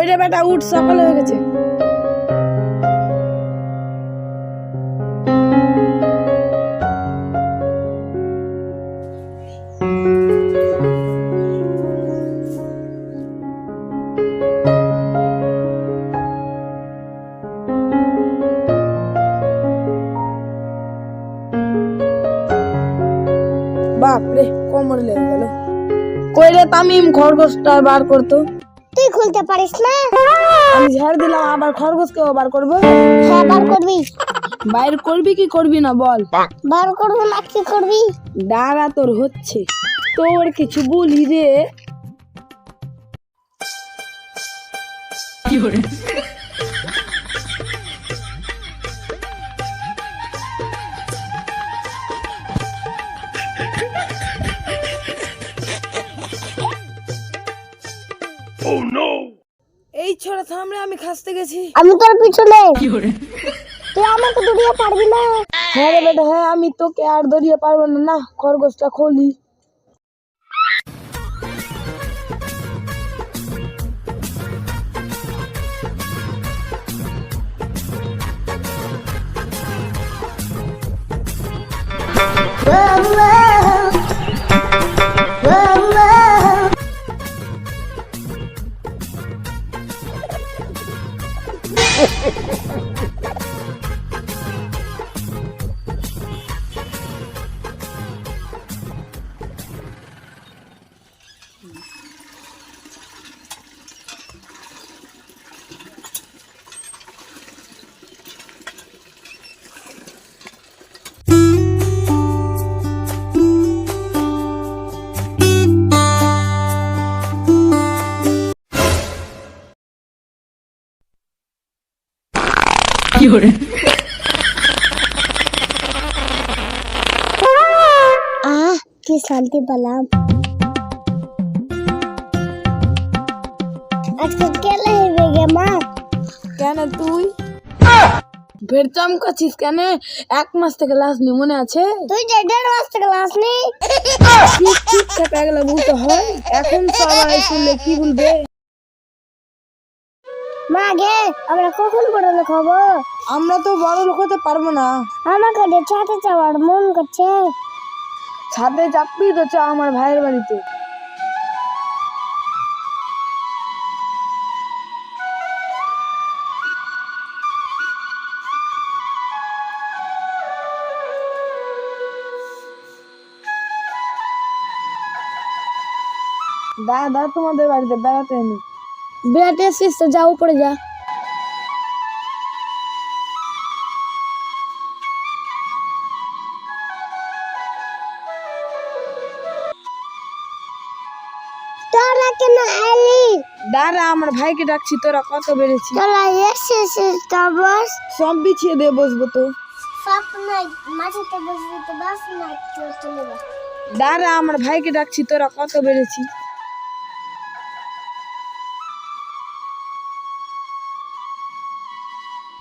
ওই রে বেটা উঠ, সকাল হয়ে গেছে। বাপ রে কোমরে লেগে গেল। কই রে তামিম খরগোশটা বার করতো। তুই খুলতে পারিস না? আমি ঝাড় দিলাম আবার খরগোশকে বার করব। হ্যাঁ বার করবি। বাইর করবি কি করবি না বল? বার করব না কি করবি? দাঁড়া তোর হচ্ছে। তোর কিছু বলি রে। এই ছড়া থামলে আমি খাসতে গেছি। আমি তোর পিছনে। তুই আমাকে দড়িয়ে পারবি না। হ্যাঁ রে বেটা হ্যাঁ আমি তোকে আর দড়িয়ে পারব না। না খরগোশটা খোলি। Ha ha ha! আহ কি শান্তি পেলাম আজকে কেলে হেবে গে মা কেন তুই ফের চমকাচ্ছিস কেন এক মাস থেকে লাশ নি মনে আছে তুই যে দেড় মাস থেকে লাস নি ঠিক ঠিক থাকা গেলে বলতে হয় এখন সবাই শুনলে কি বলবে মা গে আমরা কখন বড় লোক হব? আমরা তো বড় লোক হতে পারব না। আমাকে যে ছাতে যাওয়ার মন করছে। ছাদে চাপবি তো চা আমার ভাইয়ের বাড়িতে। দাদা তোমাদের বাড়িতে বেড়াতে এনে। বেড়াতে এসেছিস তো যা উপরে যা। দাঁড়া আমার ভাইকে ডাকছি তোরা কত বেড়েছি তোরা এসেছিস তো বস। সব বিছিয়ে দিয়ে বসবো তো। সব নাই মাঝেতে বসবি তো বাস নাই চলে দাঁড়া আমার ভাইকে ডাকছি তোরা কত বেড়েছি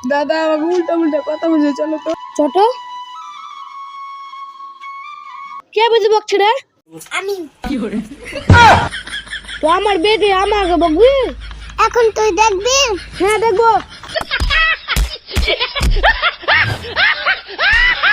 দাদা আমাকে উল্টা উল্টা কথা বুঝে চলো তো। ছোট? কে বুঝে বকছে রে? আমি। তো আমার বেটে আমাকে বকবি? এখন তুই দেখবি? হ্যাঁ দেখব।